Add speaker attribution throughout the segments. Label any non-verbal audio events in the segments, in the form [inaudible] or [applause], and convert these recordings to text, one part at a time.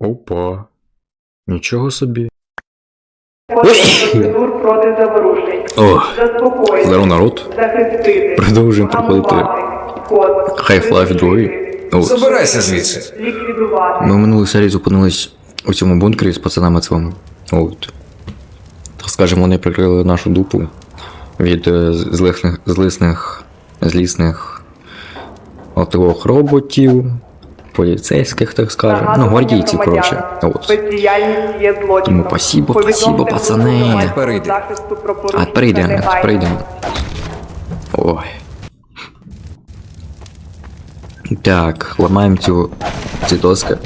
Speaker 1: Опа. Нічого собі.
Speaker 2: Процедур проти заворушень.
Speaker 1: О,
Speaker 2: Заспокоїти.
Speaker 1: здоров народ.
Speaker 2: Захистити.
Speaker 1: Продовжуємо проходити Half-Life 2. От.
Speaker 3: Забирайся звідси.
Speaker 2: Ліквідувати.
Speaker 1: Ми в минулій серії зупинились у цьому бункері з пацанами цьому. От. Так скажемо, вони прикрили нашу дупу від е, з- злисних, злисних, злісних отових роботів, поліцейських, так скажемо. Ну, гвардійці, коротше. От. Тому спасибо,
Speaker 2: Повідомте
Speaker 1: спасибо, пацани.
Speaker 3: йди.
Speaker 1: А
Speaker 2: порушення
Speaker 1: тепер йдемо,
Speaker 2: негайно.
Speaker 1: тепер йдемо. Ой. Так, ламаємо цю ці доски.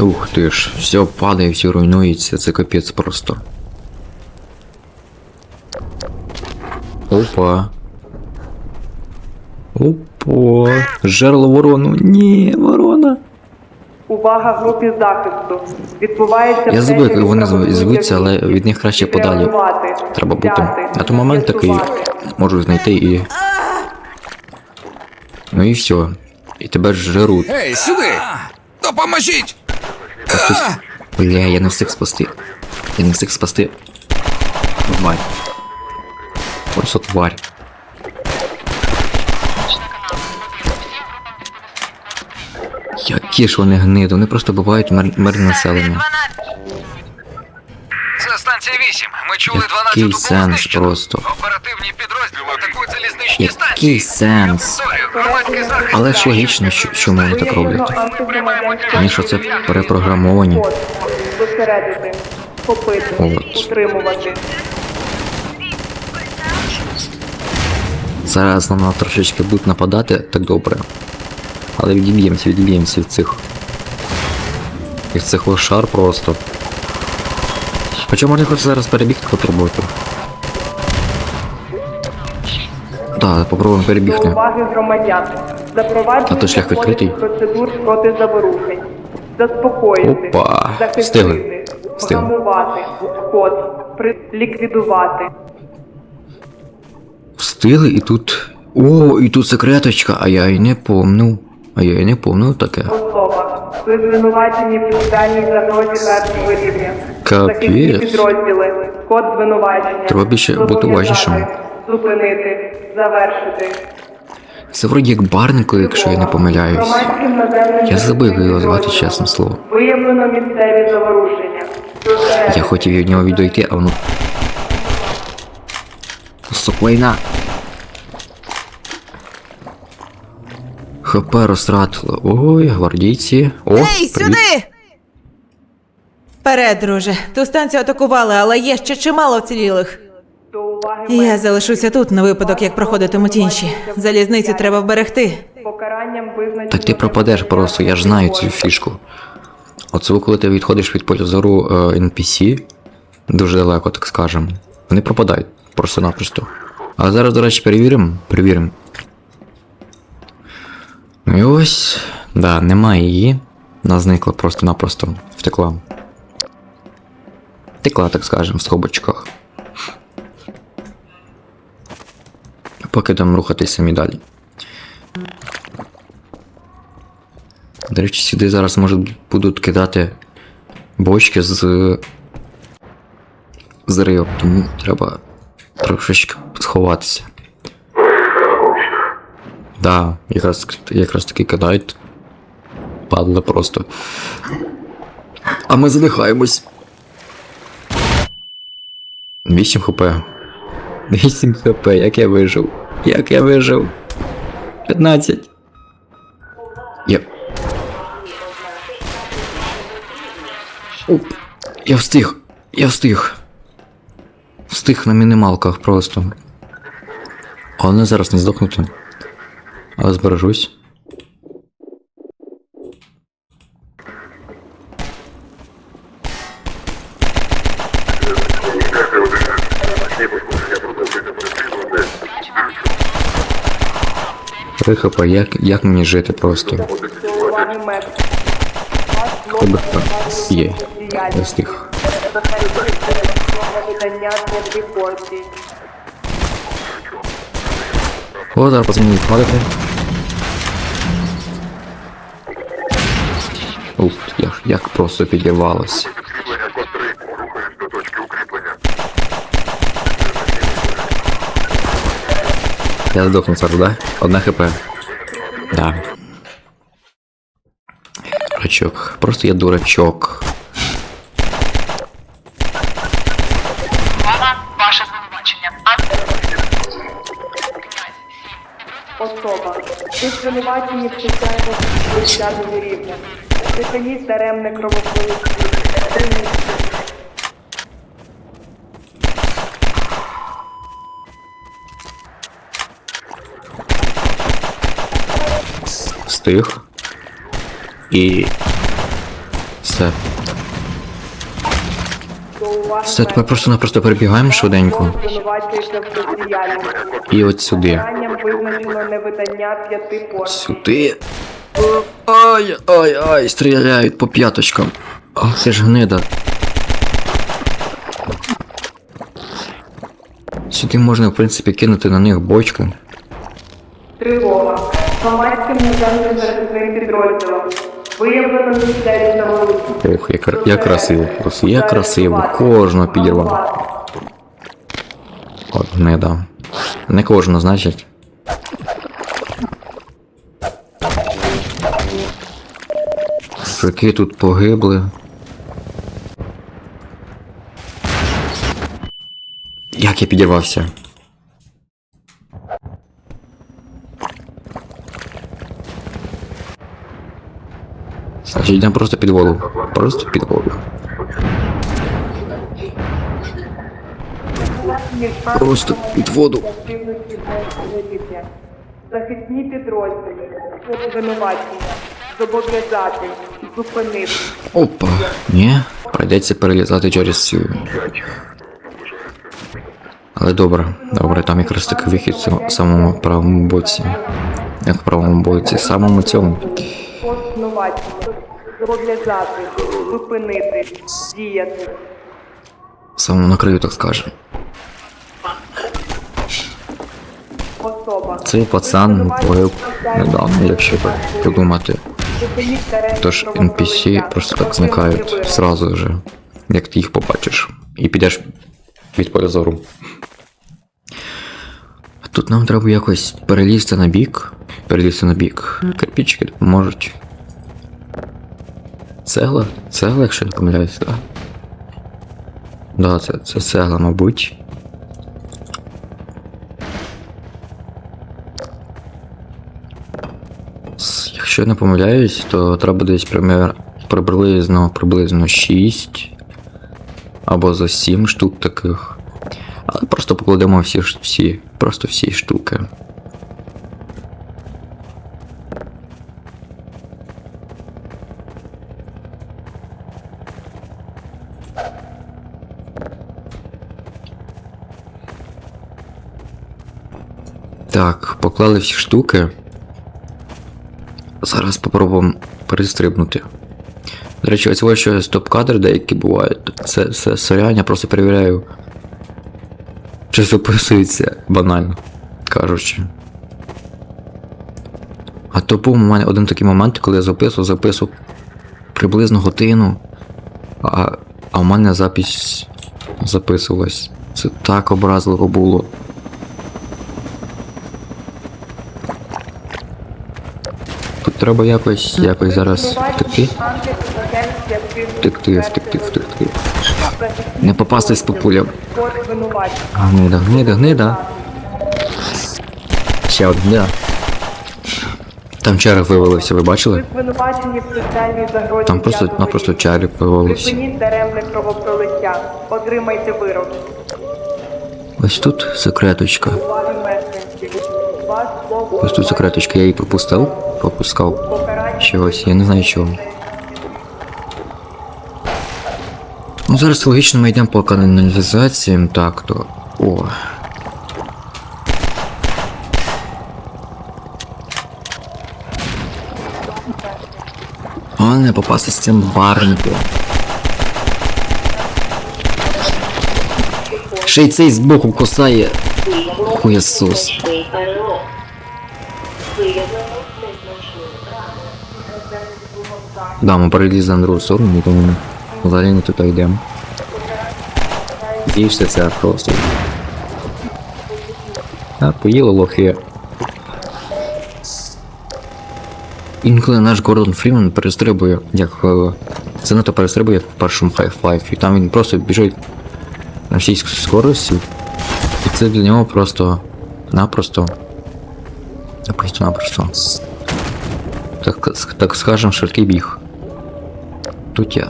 Speaker 1: Ух ти ж, все падає, все руйнується, це капець просто. Опа. Опа. Жерло ворону. Ні, ворона.
Speaker 2: Увага групі захисту. Відбувається
Speaker 1: Я забув, як вони звуться, але від них краще подалі. Треба бути. На той момент такий можу знайти і. Ну і все. І тебе ж жируть.
Speaker 3: Ей, сюди! Допоможіть!
Speaker 1: Хтось... Бля, я не встиг спасти. Я не встиг спасти. Тварь. Ось от тварь. Які ж вони гниди, вони просто бувають мир... мирне населення.
Speaker 4: Це станція 8. Ми чули 12
Speaker 1: Який сенс просто.
Speaker 4: Оперативні підрозділи атакують залізничні станції.
Speaker 1: Який сенс? Але ж логічно, що, чому вони так роблять. Вони що це перепрограмовані.
Speaker 2: Зосередити. Утримувати.
Speaker 1: Зараз на нас трошечки будуть нападати, так добре. Але відіб'ємося, відіб'ємося від цих. Від цих лошар просто. Хоча можна якось зараз перебігти попробувати. Так, попробуємо перебігти.
Speaker 2: уваги громадян. Запровадження
Speaker 1: А то шлях відкритий?
Speaker 2: процедур проти заворушень. Заспокоїти.
Speaker 1: Опа.
Speaker 2: Захистити. Вгамувати. Код. При... Ліквідувати.
Speaker 1: Встигли і тут. О, і тут секреточка, а я й не помню. А я й не помню таке.
Speaker 2: Ви звинувачені в спеціальній загрозі першого рівня.
Speaker 1: Капець.
Speaker 2: Захисні підрозділи. Код звинувачення.
Speaker 1: Треба більше бути уважнішим.
Speaker 2: Зупинити. Завершити.
Speaker 1: Це вроді як Барнико, якщо я не помиляюсь. Я забув як його звати, чесне слово.
Speaker 2: Виявлено місцеві заворушення.
Speaker 1: Я хотів від нього відійти, а воно. Сокойна. ХП розтратило. Ой, гвардійці. О,
Speaker 5: Ей,
Speaker 1: привіт.
Speaker 5: сюди! Вперед, друже. Ту станцію атакували, але є ще чимало вцілілих. Я залишуся тут на випадок, як проходитимуть інші. Залізницю треба вберегти.
Speaker 2: Покаранням визначено...
Speaker 1: Так ти пропадеш просто, я ж знаю цю фішку. Оце коли ти відходиш від поля зору е, NPC, дуже далеко, так скажемо. Вони пропадають просто-напросто. А зараз, до речі, перевіримо. Перевіримо. Ну і ось. Да, немає її. Вона зникла просто-напросто. Втекла. Втекла, так скажемо, в скобочках. Поки там рухатись самі далі. До речі, сюди зараз можуть будуть кидати бочки з зрив, тому треба трошечки сховатися. Да, якраз, якраз таки кидають. Падли просто. А ми задихаємось. 8 хп. 8 хп, як я вижив. Як я вижив. 15. Я. Оп. Я встиг. Я встиг. Встиг на мінімалках просто. Головне зараз не здохнути. Але збережусь. Прихопа, як, як мені жити просто? Хоч би хто. Є. Я
Speaker 2: репортів.
Speaker 1: О, зараз пацани відходити. Як, просто підірвалося.
Speaker 6: Підкріплення код 3. Рухаємось до точки укріплення.
Speaker 1: Я здохну зараз, да? Одна хп. Да. Дурачок. Просто я дурачок.
Speaker 7: Увага, ваше звинувачення.
Speaker 2: Особа. Ви звинувачені в спеціальному десятому рівня. Припиніть даремне кровопролиття.
Speaker 1: Встиг. І. Все. Все, тепер просто-напросто перебігаємо швиденько. І от сюди. Сюди. Ай, ай, ай, стріляють по п'яточкам. Ах, це ж гнида. Сюди можна, в принципі, кинути на них бочку.
Speaker 2: Тривога. Громадським наземним захисним підрозділом. Виявлено місцеві на вулиці.
Speaker 1: Ох, кра- як красиво, просто як красиво. Кожного підірвав. От гнида. Не кожного, значить. Жуки тут погибли. Як я підірвався? Значить, йдемо просто під воду. Просто під воду. Просто під воду.
Speaker 2: Захисні підрозділи. Зобов'язати. Зупинити.
Speaker 1: Опа. Ні, прийдеться перелізати через цю. Але добре, добре, там якраз таки вихід в самому правому боці. Як в правому боці, самому цьому.
Speaker 2: Позвинувачення. Зобов'язати. Зупинити. Діяти.
Speaker 1: Самому на краю, так скажемо.
Speaker 2: Особа.
Speaker 1: Цей пацан погиб недавно, якщо так подумати. Тож. NPC просто так зникають сразу вже, як ти їх побачиш. І підеш від поля зору. Тут нам треба якось перелізти на бік. Перелізти на бік. Кирпичики допоможуть. Цегла? Цегла, якщо не помиляюсь, так? Да, це, це цегла, мабуть. Якщо не помиляюсь, то треба десь приблизно, приблизно 6 або за 7 штук таких. Але просто покладемо всі, всі, просто всі штуки. Так, поклали всі штуки. Зараз попробуємо перестрибнути. До речі, ось ось що стоп-кадри деякі бувають. Це, це сорянь, я просто перевіряю. Чи записується банально кажучи. А то був у мене один такий момент, коли я записував, записував приблизно годину, а, а у мене запись записувалась. Це так образливо було. Треба якось, якось зараз втекти. Втекти, втекти, втекти. Не попастись по пулям. Гнида, гнида, гнида. Ще один. Там череп вивалився, ви бачили? Там просто, напросто
Speaker 2: рівня.
Speaker 1: череп вивалився.
Speaker 2: Отримайте вирок.
Speaker 1: Ось тут секреточка. Ось тут секреточка, я її пропустив, пропускав. Чогось, я не знаю чого. Ну зараз логічно ми йдемо по каналізаціям, так то. О. Головне не попасти з цим барником. Ще й цей збоку кусає. Хуєсос. Да, ми перелізли на другу сторону, тому взагалі не туди йдемо. Дійшся це просто. А, поїли лохи. Інколи наш Гордон Фрімен перестрибує, як е, занадто перестрибує як в першому Half-Life, і там він просто біжить на всій скорості. І це для нього просто напросто. Просто напросто. Так, так скажем, швидкий біг. Тут я.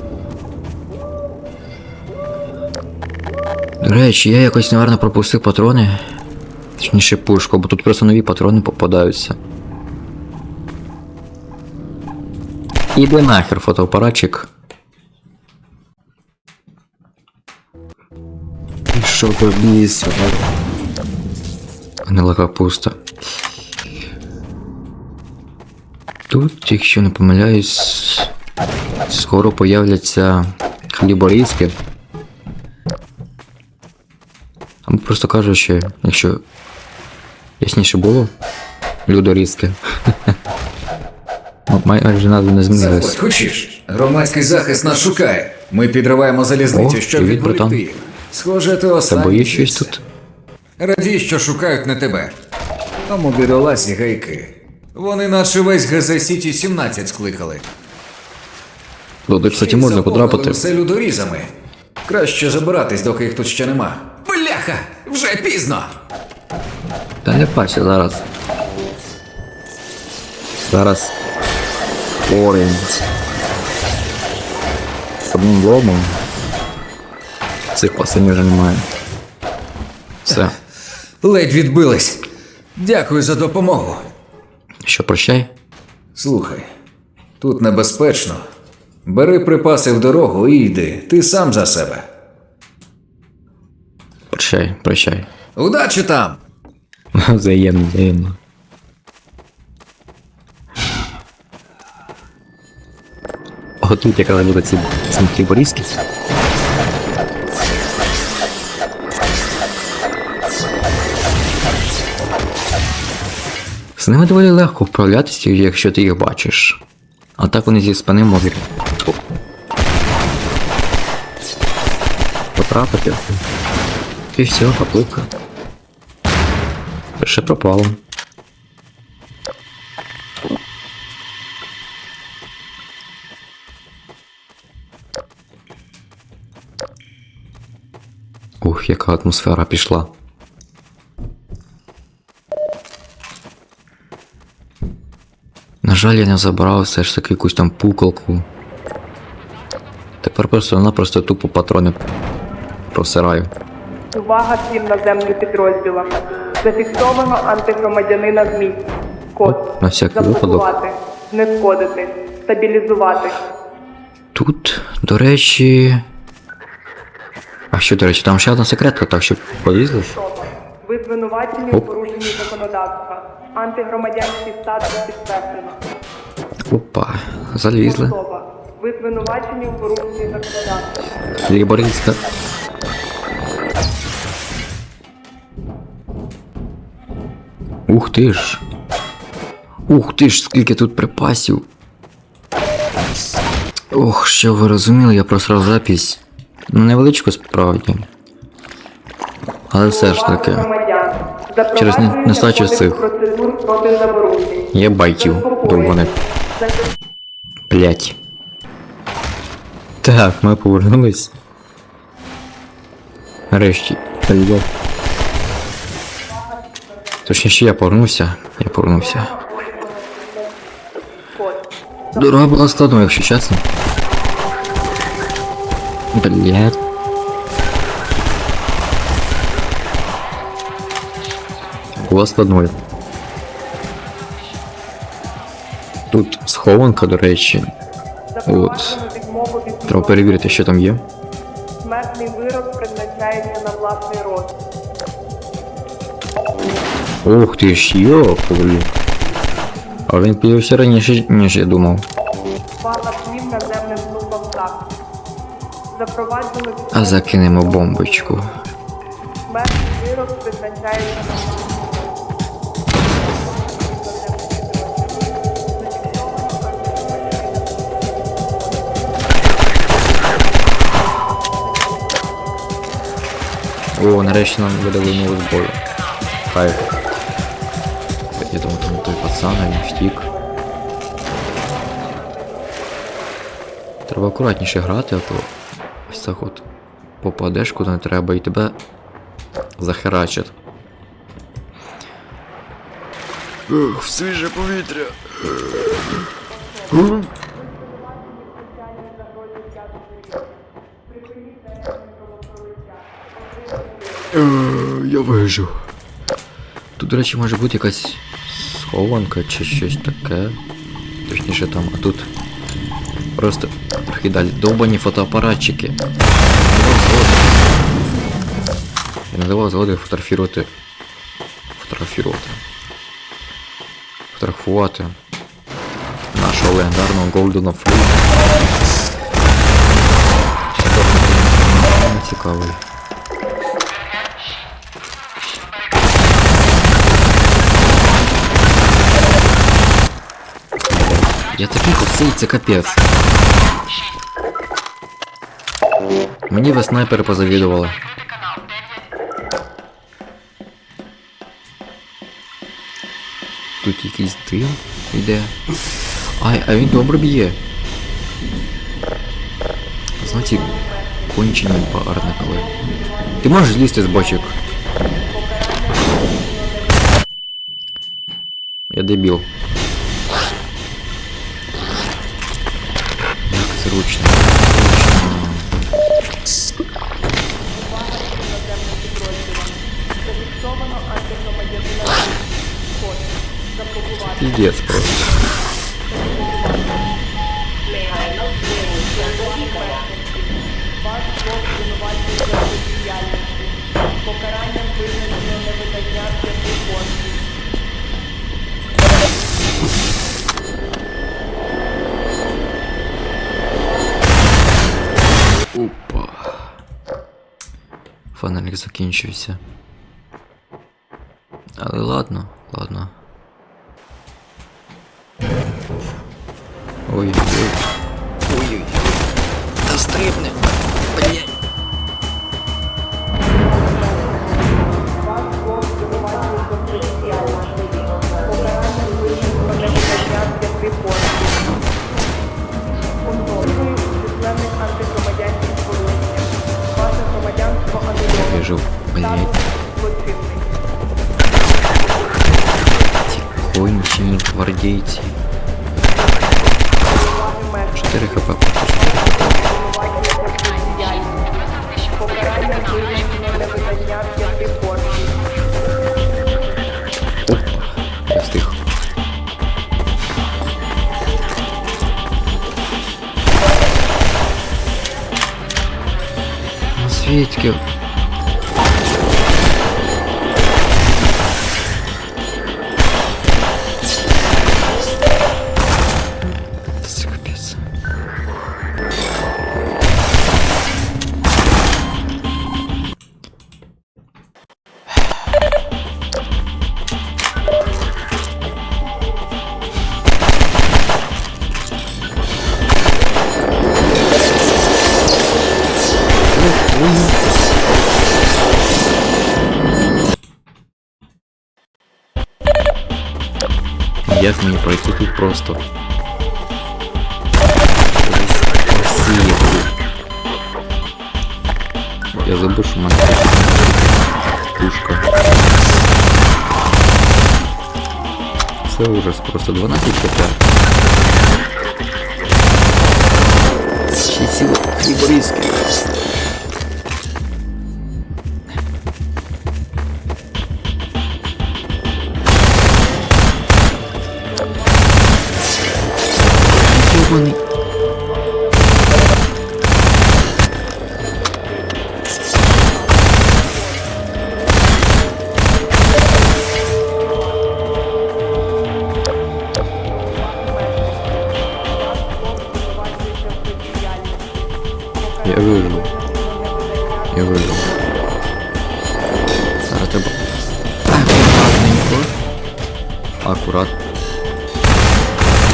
Speaker 1: До речі, я якось, наверное, пропустив патрони. Точніше пушку, бо тут просто нові патрони попадаються. Іди нахер фотоапаратчик. Що сюди? Гнила капуста. Тут, якщо не помиляюсь, скоро появляться хліборізки. Або просто кажучи, якщо ясніше було, людорізки. [laughs] Майже назва не змінилась.
Speaker 3: Заходь, хочеш? Громадський захист нас шукає. Ми підриваємо залізницю,
Speaker 1: О,
Speaker 3: щоб
Speaker 1: привіт,
Speaker 3: відволікти їх. Схоже, ти
Speaker 1: Та
Speaker 3: останній.
Speaker 1: боїш щось тут?
Speaker 3: Радій, що шукають не тебе. Тому бідоласі гайки. Вони наче весь ГЗ Сіті 17 скликали.
Speaker 1: Туди, кстати, можна потрапити.
Speaker 3: Все людорізами. Краще забиратись, доки їх тут ще нема. Бляха! Вже пізно!
Speaker 1: Та не паче зараз. Зараз. Оранж. Одним бломом. Цих пасинів вже немає. Все.
Speaker 3: Ледь відбились. Дякую за допомогу.
Speaker 1: Що, прощай?
Speaker 3: Слухай, тут небезпечно. Бери припаси в дорогу і йди. Ти сам за себе.
Speaker 1: Прощай, прощай.
Speaker 3: Удачі там! [laughs]
Speaker 1: Взаємно, взаємно. Готуйте, якраз буде ці сміхлі порізки. Ними доволі легко вправлятися, якщо ти їх бачиш. А так вони зі спини можуть потрапити. І все, попливка. Ще пропало. Ух, яка атмосфера пішла. Жаль, я не забрав все ж таки якусь там пукалку. Тепер просто-напросто тупо патрони просираю.
Speaker 2: Увага всім наземним підрозділам. Зафіксовано антигромадянина в місті. Код.
Speaker 1: На всякий випадок.
Speaker 2: Заблокувати, знешкодити, стабілізувати.
Speaker 1: Тут, до речі. А що, до речі, там ще одна секретка, так що полізли?
Speaker 2: Ви звинувачені у порушенні законодавства. Антигромадянський статус підтверджено.
Speaker 1: Опа, залізли.
Speaker 2: Ви звинувачені у порушенні законодавства.
Speaker 1: Ліборинська. Ух ти ж. Ух ти ж, скільки тут припасів. Ох, що ви розуміли, я просрав запись. Ну, невеличку справді. Але все ж таки. Через нестачу цих. Є байтів довбаних. Блять. Так, ми повернулись. Нарешті. Полюбов. Точніше, я повернувся. Я повернувся. Дорога була складно, якщо чесно. Блять. Була складною. Тут схованка, до речі.
Speaker 2: Від
Speaker 1: Треба перевірити, що там є.
Speaker 2: Смертний вирок призначається на власний розсуд.
Speaker 1: Ух ти ж, йоповлі. А він появився раніше, ніж я думав.
Speaker 2: Увага всім наземним службам захисту. Запроваджено
Speaker 1: А закинемо бомбочку.
Speaker 2: смертний вирок призначається на
Speaker 1: О, нарешті нам видали нову зброю. Кайф. Я думаю, там той пацан, а він втік. Треба акуратніше грати, а то ось так от попадеш куди не треба і тебе захерачать. Ух, свіже повітря. Я вижу. Тут, до речі, може бути якась схованка чи щось таке. Точніше там, а тут просто трохи далі. Довбані фотоапаратчики. Я не давав згоди. Фотографірувати. Фотографірувати. Фотографувати нашого легендарного Голдена Флю. Цікавий. Я такий косий, це капець. Мені ви снайпери позавідували. Тут якийсь дим йде. Ай, а він добре б'є. Знаєте, кончені парникли. Ти можеш злізти з бочок? Я дебіл. Як зручно. Зручно. Піздець просто. Фонарик закінчився. Але ладно, ладно. Ой-ой-ой. Ой-ой-ой.
Speaker 2: Анульовано.
Speaker 1: Вижу. Блять.
Speaker 2: Злочинний.
Speaker 1: Ці кончені гвардейці.
Speaker 2: Уваги мешканців.
Speaker 1: 4 хп.
Speaker 2: Обвинувачується в
Speaker 1: Я забув, що в мене тут пушка. Це ужас, просто 12 хп. Ще ціла хліборізки. Аккурат.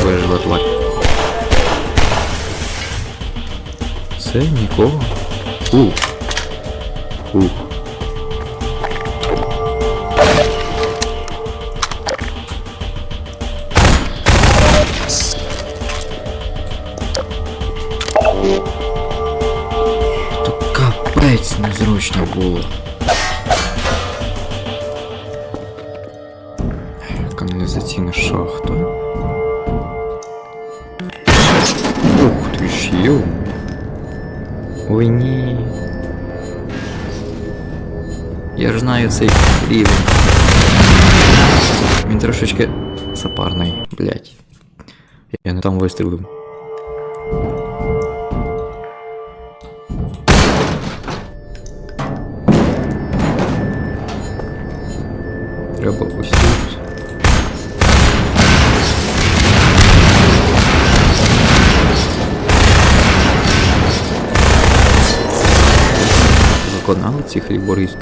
Speaker 1: Вижила тварь. Все, никого. У, у. То капець незручно було. Рівень. Він трошечки запарний, блять. Я не там вистрілив. Треба ось тут. Виконали ці хлібориски.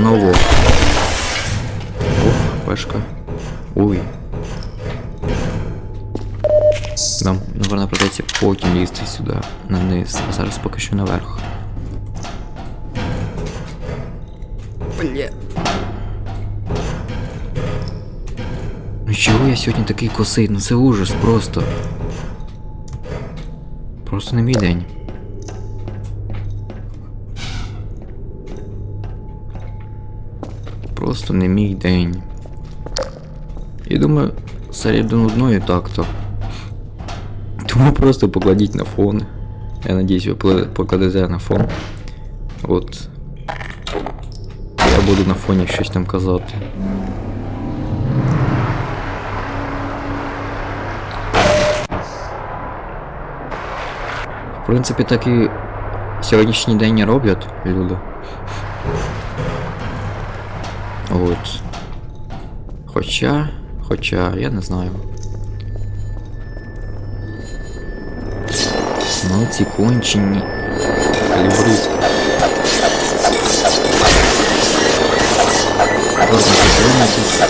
Speaker 1: Давно літає, а воно во. О, пешка. Ой. Нам, напевно, придеться потім лізти сюди, на низ, а зараз поки що наверх. Бля. Ну чого я сьогодні такий косий? Ну це ужас просто. Просто не мій день. Просто не мій день. І думаю, серія до нудної так-то. Тому просто покладіть на фон. Я надіюсь, ви пла- покладете на фон. От. Я буду на фоні щось там казати. В принципі, так і сьогоднішній день і роблять люди. От. Хоча. Хоча, я не знаю. Ну, ці кончені. Калібриски. Можна позвонитись.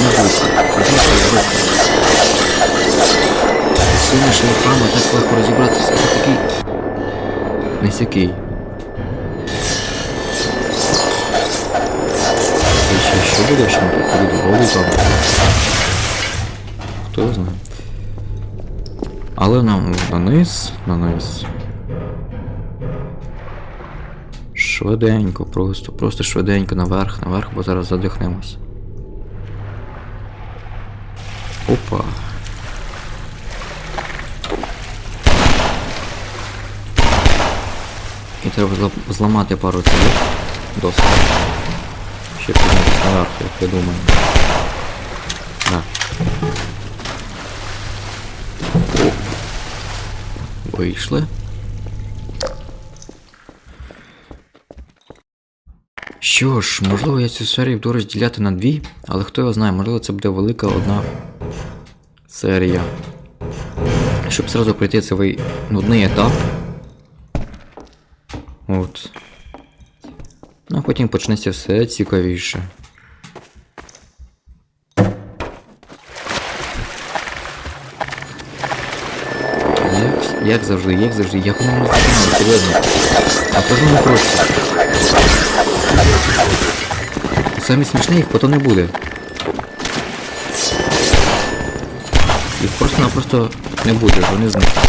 Speaker 1: Не бойся. Просто зробити. З цими шляхами так легко розібратися. Це такий. Не сякий. Що буде, що ми тут голову там? Хто знає. Але нам на низ, на низ. Швиденько, просто, просто швиденько наверх, наверх, бо зараз задихнемось. Опа. І треба зламати пару цих досить. Ще піднятися наверх, як я думаю. Да. Вийшли. Що ж, можливо, я цю серію буду розділяти на дві, але хто його знає, можливо, це буде велика одна серія. Щоб зразу пройти цей нудний етап. От. Ну а потім почнеться все цікавіше. Як, як завжди, як завжди, як воно не зупинилося, серйозно. А потім не просто. Самі смішні їх потім не буде. Їх просто-напросто не буде, вони. Зникнуть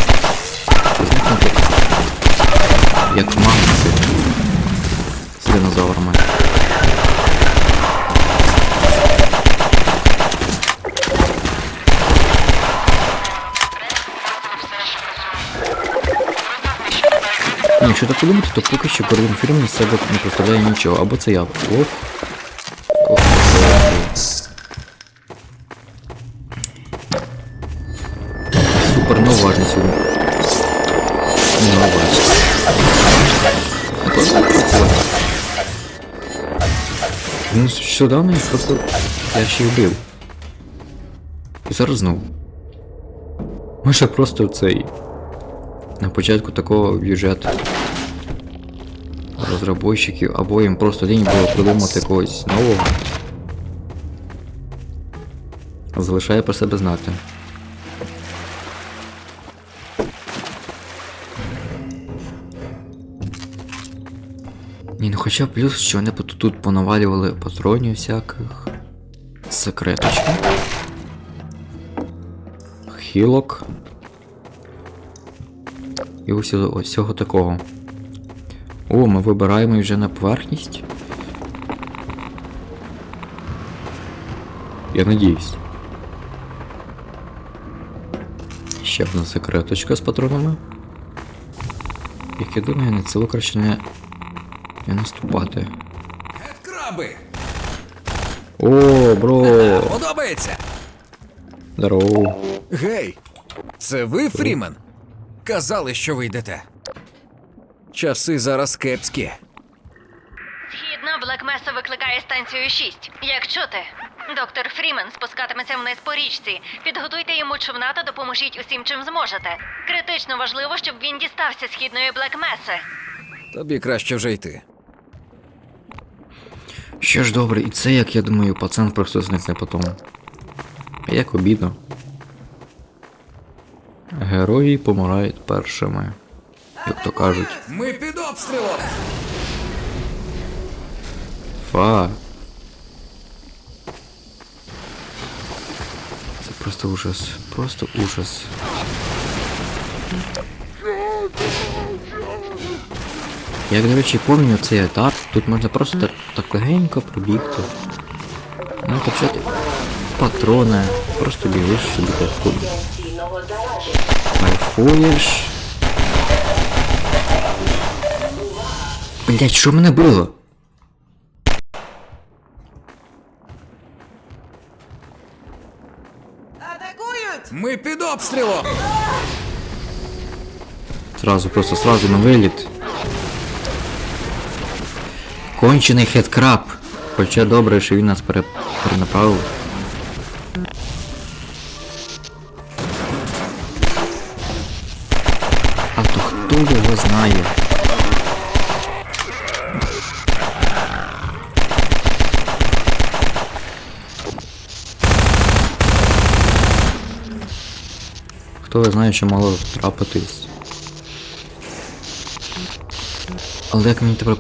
Speaker 1: динозаврами. Ні, якщо так подумати, то поки що Гордон Фірман з себе не представляє нічого. Або це я. Ох. Нещодавно я просто... Я ще й вбив. І зараз знову. Може просто цей. На початку такого бюджету розработчиків або їм просто лінь було придумати когось нового. Залишає про себе знати. Ні, ну хоча плюс, що вони тут, понавалювали патронів всяких. Секреточки. Хілок. І усього, всього такого. О, ми вибираємо вже на поверхність. Я надіюсь. Ще одна секреточка з патронами. Як я думаю, на це краще не наступати.
Speaker 3: Краби!
Speaker 1: О, бро!
Speaker 3: Подобається!
Speaker 1: Здорово.
Speaker 3: Гей! Це ви, Фрімен? Казали, що ви йдете. Часи зараз кепські.
Speaker 7: Східна Блекмеса викликає станцію 6. Як чути? Доктор Фрімен спускатиметься вниз по річці. Підготуйте йому човна та допоможіть усім, чим зможете. Критично важливо, щоб він дістався східної Блекмеси.
Speaker 3: Тобі краще вже йти.
Speaker 1: Що ж добре, і це, як я думаю, пацан просто зникне потім. Як обідно. Герої помирають першими. Як то кажуть.
Speaker 3: Ми під обстрілом!
Speaker 1: Фа. Це просто ужас. Просто ужас. Як, до речі, пам'ятаю цей етап, тут можна просто так, так легенько пробігти. Ну, так що ти патрони, просто біжиш собі так ходиш. Кайфуєш. Блять, що мене було?
Speaker 3: Ми під обстрілом!
Speaker 1: Сразу, просто сразу на виліт. Кончений хедкраб. Хоча добре, що він нас пере... перенаправив. А то хто його знає? Хто його знає, що могло трапитись? Але як мені тепер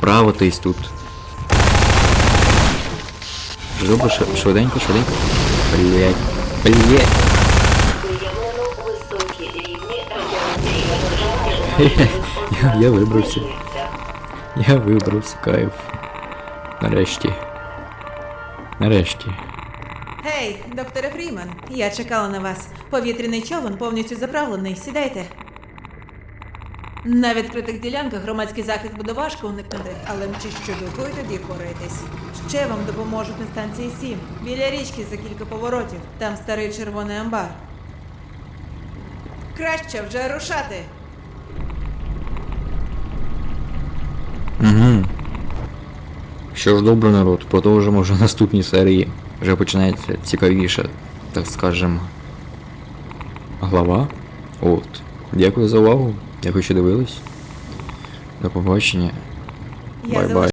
Speaker 1: переправитись тут? Добре, шв- швиденько, швиденько. Блять. Блять. Я, [laughs] я вибрався. Я вибрався, кайф. Нарешті. Нарешті.
Speaker 5: Гей, докторе Фрімен, я чекала на вас. Повітряний човен повністю заправлений. Сідайте. На відкритих ділянках громадський захист буде важко уникнути, але мчи щодуху і тоді впорайтесь. Ще вам допоможуть на станції 7, біля річки за кілька поворотів. Там старий червоний амбар. Краще вже рушати.
Speaker 1: Угу. Що ж добре, народ, продовжимо вже наступні серії. Вже починається цікавіше, так скажем, глава. От. Дякую за увагу. Дякую, що дивились. До побачення. Бай-бай.